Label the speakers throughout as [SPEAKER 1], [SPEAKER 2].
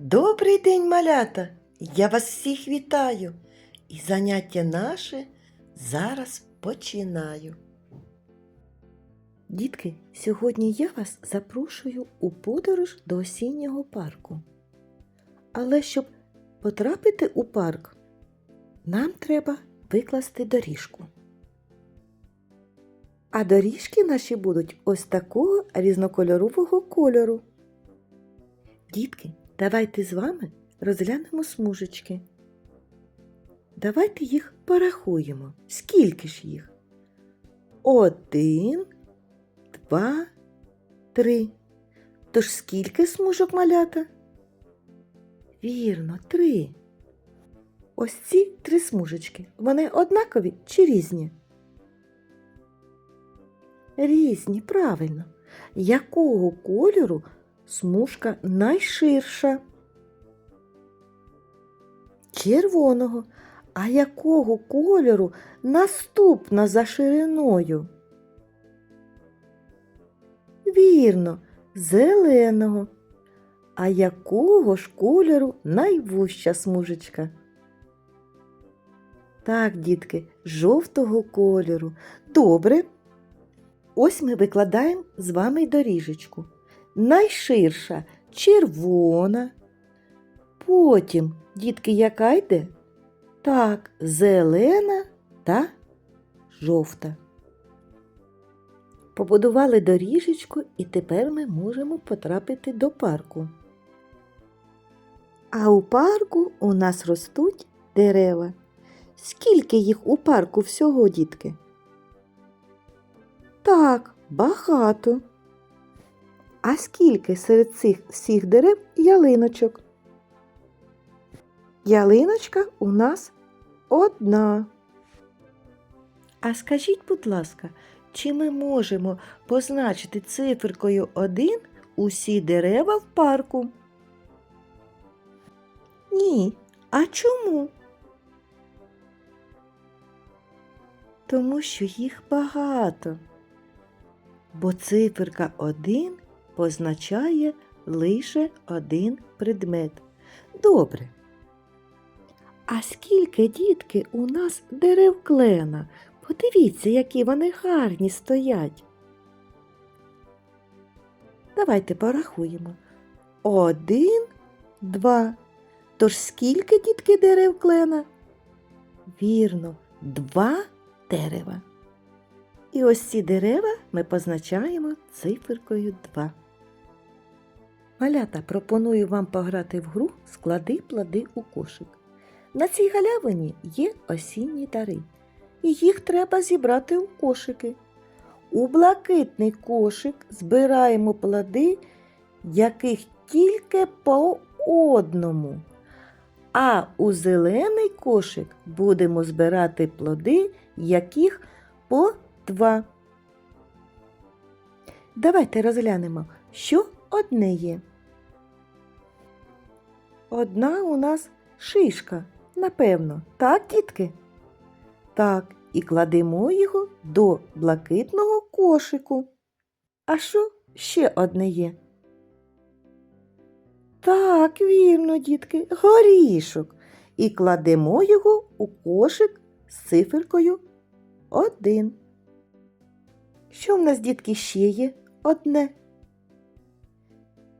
[SPEAKER 1] Добрий день, малята! Я вас всіх вітаю. І заняття наше зараз починаю. Дітки, сьогодні я вас запрошую у подорож до осіннього парку. Але щоб потрапити у парк, нам треба викласти доріжку. А доріжки наші будуть ось такого різнокольорового кольору. Дітки, давайте з вами розглянемо смужечки. Давайте їх порахуємо. Скільки ж їх? Один, два, три. Тож скільки смужок малята? Вірно, три. Ось ці три смужечки. Вони однакові чи різні? Різні, правильно. Якого кольору смужка найширша? Червоного. А якого кольору наступна за шириною? Вірно, зеленого. А якого ж кольору найвужча смужечка? Так, дітки, жовтого кольору. Добре. Ось ми викладаємо з вами доріжечку. Найширша червона. Потім, дітки, яка йде? Так, зелена та жовта. Побудували доріжечку і тепер ми можемо потрапити до парку. А у парку у нас ростуть дерева. Скільки їх у парку всього, дітки? Так, багато. А скільки серед цих всіх дерев ялиночок? Ялиночка у нас одна. А скажіть, будь ласка, чи ми можемо позначити циферкою 1 усі дерева в парку? Ні. А чому? Тому що їх багато. Бо циферка 1 позначає лише один предмет. Добре. А скільки, дітки, у нас дерев клена? Подивіться, які вони гарні стоять. Давайте порахуємо. Один, два. Тож скільки, дітки, дерев клена? Вірно, два дерева. І ось ці дерева ми позначаємо циферкою 2. Малята пропоную вам пограти в гру склади плоди у кошик. На цій галявині є осінні дари, і їх треба зібрати у кошики. У блакитний кошик збираємо плоди, яких тільки по одному. А у зелений кошик будемо збирати плоди, яких по два. Давайте розглянемо, що одне є. Одна у нас шишка, напевно, так, дітки? Так, і кладемо його до блакитного кошику. А що ще одне є? Так, вірно, дітки, горішок. І кладемо його у кошик з циферкою один. Що в нас, дітки, ще є одне?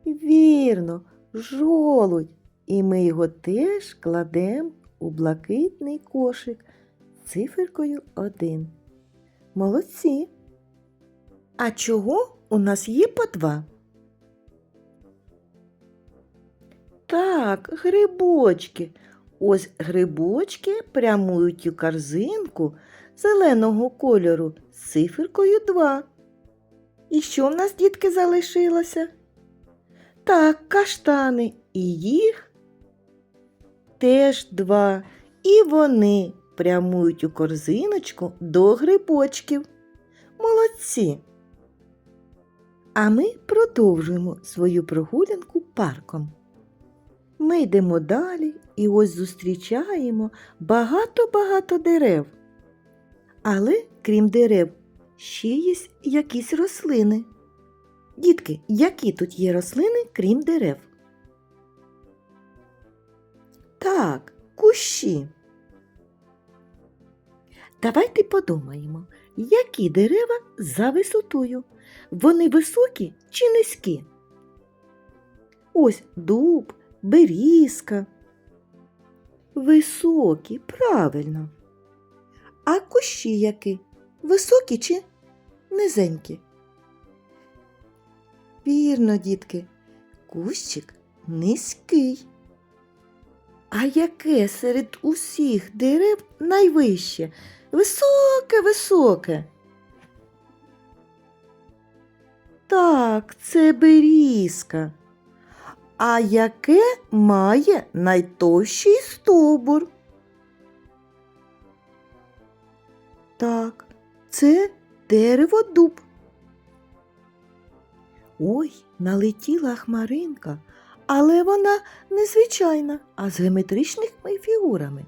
[SPEAKER 1] Вірно, жолудь. І ми його теж кладемо у блакитний кошик з циферкою 1. Молодці. А чого у нас є по два? Так, грибочки. Ось грибочки прямують у корзинку зеленого кольору з циферкою 2. І що в нас, дітки, залишилося? Так, каштани, і їх теж два. І вони прямують у корзиночку до грибочків. Молодці. А ми продовжуємо свою прогулянку парком. Ми йдемо далі і ось зустрічаємо багато-багато дерев. Але, крім дерев, ще є якісь рослини. Дітки, які тут є рослини, крім дерев? Так, кущі. Давайте подумаємо, які дерева за висотою. Вони високі чи низькі? Ось дуб, берізка. Високі, правильно. А кущі які? Високі чи низенькі? Вірно, дітки, кущик низький. А яке серед усіх дерев найвище? Високе, високе. Так, це берізка. А яке має найтовщий стовбур? Так, це дерево дуб. Ой, налетіла хмаринка, але вона незвичайна, а з геометричними фігурами.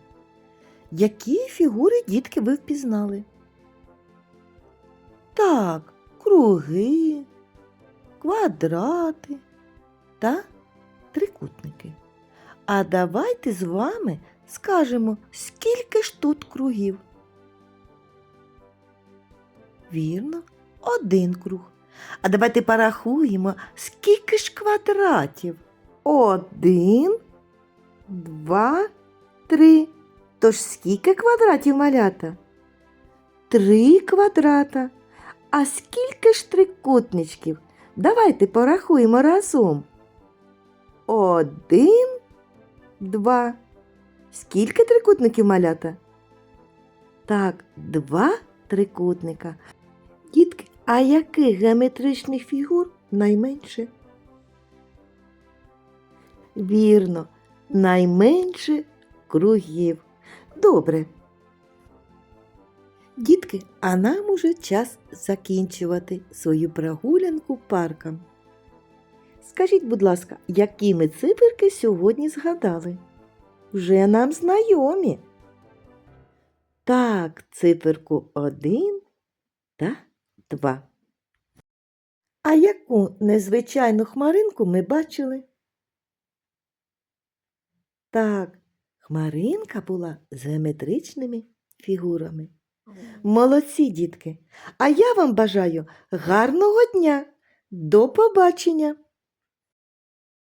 [SPEAKER 1] Які фігури дітки ви впізнали? Так, круги, квадрати та трикутники. А давайте з вами скажемо, скільки ж тут кругів. Вірно, один круг. А давайте порахуємо, скільки ж квадратів. Один, два, три. Тож скільки квадратів малята? Три квадрата. А скільки ж трикутничків? Давайте порахуємо разом. Один, два. Скільки трикутників малята? Так, два трикутника. А яких геометричних фігур найменше? Вірно, найменше кругів. Добре. Дітки, а нам уже час закінчувати свою прогулянку парком. Скажіть, будь ласка, які ми циферки сьогодні згадали? Вже нам знайомі. Так, циферку один та два. А яку незвичайну хмаринку ми бачили? Так, хмаринка була з геометричними фігурами. Молодці, дітки! А я вам бажаю гарного дня. До побачення!